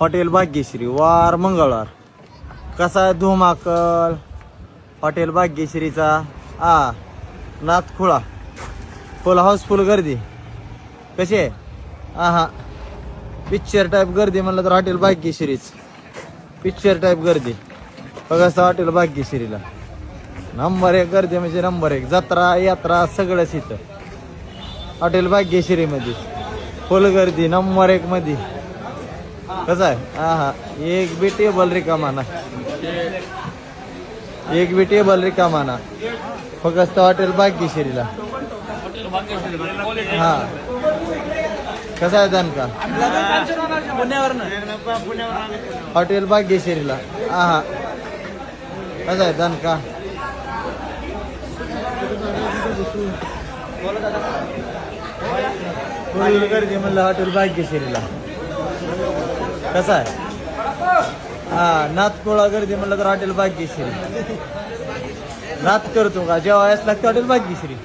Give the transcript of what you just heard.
Hotel Bhagyashree वार मंगळवार. कसा आहे धुमाकल? हॉटेल भाग्यश्रीचा आ नाथखुळा. फुल हाऊसफुल गर्दी. कशी आहे? हा हा पिक्चर टाईप गर्दी म्हणलं तर हॉटेल भाग्यश्रीच. पिक्चर टाईप गर्दी. बघा हॉटेल भाग्यश्रीला. नंबर एक गर्दी म्हणजे नंबर एक. जत्रा यात्रा सगळंच इथं. हॉटेल भाग्यश्रीमध्ये. फुल गर्दी नंबर एकमध्ये कसं आहे? हा हा. एक बी टेबल रिकामा ना एक बी टेबल रिकामा ना फक्त हॉटेल भाग्यश्रीला. हा. कसं आहे दणका हॉटेल भाग्यश्रीला. हा हा. कसं आहे फुल गर्दी म्हणलं हॉटेल भाग्यश्रीला. कसं आहे? हा नाथपोळा गर्दी म्हणलं तर हॉटेल भाग्यश्री. नाथ करतो का? जेव्हा लागतं हॉटेल भाग्यश्री.